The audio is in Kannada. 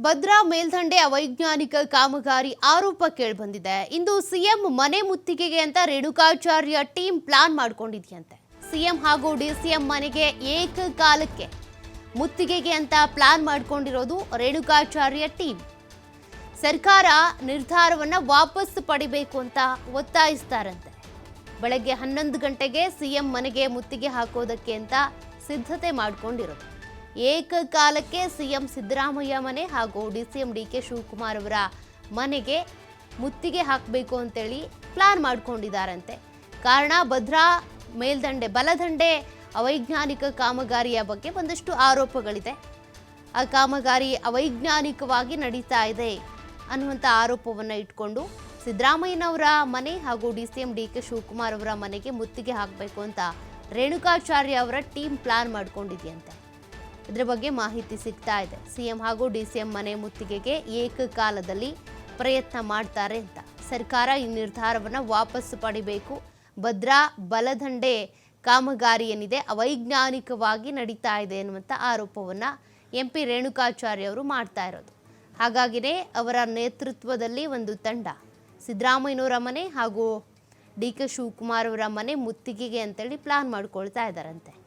ಭದ್ರಾ ಮೇಲ್ದಂಡೆ ಅವೈಜ್ಞಾನಿಕ ಕಾಮಗಾರಿ ಆರೋಪ ಕೇಳಿಬಂದಿದೆ. ಇಂದು ಸಿಎಂ ಮನೆ ಮುತ್ತಿಗೆಗೆ ಅಂತ ರೇಣುಕಾಚಾರ್ಯ ಟೀಮ್ ಪ್ಲಾನ್ ಮಾಡ್ಕೊಂಡಿದ್ಯಂತೆ. ಸಿಎಂ ಹಾಗೂ ಡಿಸಿಎಂ ಮನೆಗೆ ಏಕಕಾಲಕ್ಕೆ ಮುತ್ತಿಗೆಗೆ ಅಂತ ಪ್ಲಾನ್ ಮಾಡ್ಕೊಂಡಿರೋದು ರೇಣುಕಾಚಾರ್ಯ ಟೀಮ್. ಸರ್ಕಾರ ನಿರ್ಧಾರವನ್ನ ವಾಪಸ್ ಪಡಿಬೇಕು ಅಂತ ಒತ್ತಾಯಿಸ್ತಾರಂತೆ. ಬೆಳಗ್ಗೆ ಹನ್ನೊಂದು ಗಂಟೆಗೆ ಸಿಎಂ ಮನೆಗೆ ಮುತ್ತಿಗೆ ಹಾಕೋದಕ್ಕೆ ಅಂತ ಸಿದ್ಧತೆ ಮಾಡ್ಕೊಂಡಿರೋದು. ಏಕಕಾಲಕ್ಕೆ ಸಿಎಂ ಸಿದ್ದರಾಮಯ್ಯ ಮನೆ ಹಾಗೂ ಡಿಸಿಎಂ ಡಿ ಕೆ ಶಿವಕುಮಾರ್ ಅವರ ಮನೆಗೆ ಮುತ್ತಿಗೆ ಹಾಕಬೇಕು ಅಂತೇಳಿ ಪ್ಲಾನ್ ಮಾಡಿಕೊಂಡಿದ್ದಾರಂತೆ. ಕಾರಣ ಭದ್ರಾ ಮೇಲ್ದಂಡೆ ಬಲದಂಡೆ ಅವೈಜ್ಞಾನಿಕ ಕಾಮಗಾರಿಯ ಬಗ್ಗೆ ಒಂದಷ್ಟು ಆರೋಪಗಳಿದೆ. ಆ ಕಾಮಗಾರಿ ಅವೈಜ್ಞಾನಿಕವಾಗಿ ನಡೀತಾ ಇದೆ ಅನ್ನುವಂಥ ಆರೋಪವನ್ನು ಇಟ್ಕೊಂಡು ಸಿದ್ದರಾಮಯ್ಯನವರ ಮನೆ ಹಾಗೂ D C M D K Shivakumar ಅವರ ಮನೆಗೆ ಮುತ್ತಿಗೆ ಹಾಕಬೇಕು ಅಂತ ರೇಣುಕಾಚಾರ್ಯ ಅವರ ಟೀಮ್ ಪ್ಲಾನ್ ಮಾಡ್ಕೊಂಡಿದೆಯಂತೆ. ಇದರ ಬಗ್ಗೆ ಮಾಹಿತಿ ಸಿಗ್ತಾ ಇದೆ. ಸಿಎಂ ಹಾಗೂ ಡಿಸಿಎಂ ಮನೆ ಮುತ್ತಿಗೆಗೆ ಏಕಕಾಲದಲ್ಲಿ ಪ್ರಯತ್ನ ಮಾಡ್ತಾರೆ ಅಂತ. ಸರ್ಕಾರ ಈ ನಿರ್ಧಾರವನ್ನು ವಾಪಸ್ಸು ಪಡಿಬೇಕು. ಭದ್ರಾ ಬಲದಂಡೆ ಕಾಮಗಾರಿ ಏನಿದೆ, ಅವೈಜ್ಞಾನಿಕವಾಗಿ ನಡೀತಾ ಇದೆ ಎನ್ನುವಂಥ ಆರೋಪವನ್ನು ಎಂ ಪಿ ರೇಣುಕಾಚಾರ್ಯ ಅವರು ಮಾಡ್ತಾ ಇರೋದು. ಹಾಗಾಗಿನೇ ಅವರ ನೇತೃತ್ವದಲ್ಲಿ ಒಂದು ತಂಡ, ಸಿದ್ದರಾಮಯ್ಯನವರ ಮನೆ ಹಾಗೂ ಡಿ ಕೆ ಶಿವಕುಮಾರ್ ಅವರ ಮನೆ ಮುತ್ತಿಗೆಗೆ ಅಂತೇಳಿ ಪ್ಲಾನ್ ಮಾಡ್ಕೊಳ್ತಾ ಇದ್ದಾರಂತೆ.